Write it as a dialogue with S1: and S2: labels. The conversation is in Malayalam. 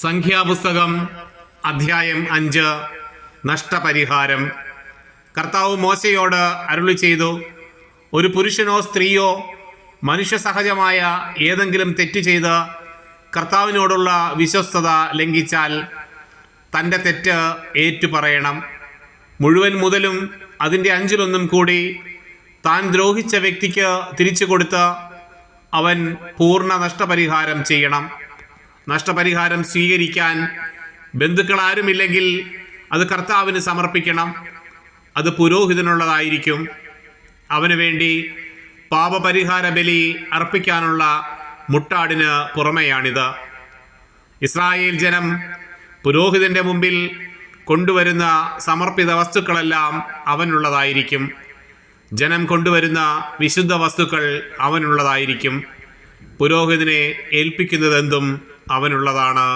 S1: സംഖ്യാപുസ്തകം അധ്യായം അഞ്ച്. നഷ്ടപരിഹാരം. കർത്താവ് മോശയോട് അരുളി ചെയ്തു ഒരു പുരുഷനോ സ്ത്രീയോ മനുഷ്യ സഹജമായ ഏതെങ്കിലും തെറ്റ് ചെയ്ത് കർത്താവിനോടുള്ള വിശ്വസ്തത ലംഘിച്ചാൽ തന്റെ തെറ്റ് ഏറ്റുപറയണം. മുഴുവൻ മുതലും അതിന്റെ അഞ്ചിലൊന്നും കൂടി താൻ ദ്രോഹിച്ച വ്യക്തിക്ക് തിരിച്ചു കൊടുത്ത് അവൻ പൂർണ നഷ്ടപരിഹാരം ചെയ്യണം. നഷ്ടപരിഹാരം സ്വീകരിക്കാൻ ബന്ധുക്കൾ ആരുമില്ലെങ്കിൽ അത് കർത്താവിന് സമർപ്പിക്കണം. അത് പുരോഹിതനുള്ളതായിരിക്കും. അവന് വേണ്ടി പാപപരിഹാര ബലി അർപ്പിക്കാനുള്ള മുട്ടാടിന് പുറമെയാണിത്. ഇസ്രായേൽ ജനം പുരോഹിതന്റെ മുമ്പിൽ കൊണ്ടുവരുന്ന സമർപ്പിത വസ്തുക്കളെല്ലാം അവനുള്ളതായിരിക്കും. ജനം കൊണ്ടുവരുന്ന വിശുദ്ധ വസ്തുക്കൾ അവനുള്ളതായിരിക്കും. പുരോഹിതനെ ഏൽപ്പിക്കുന്നതെന്തും അവനുള്ളതാണ്.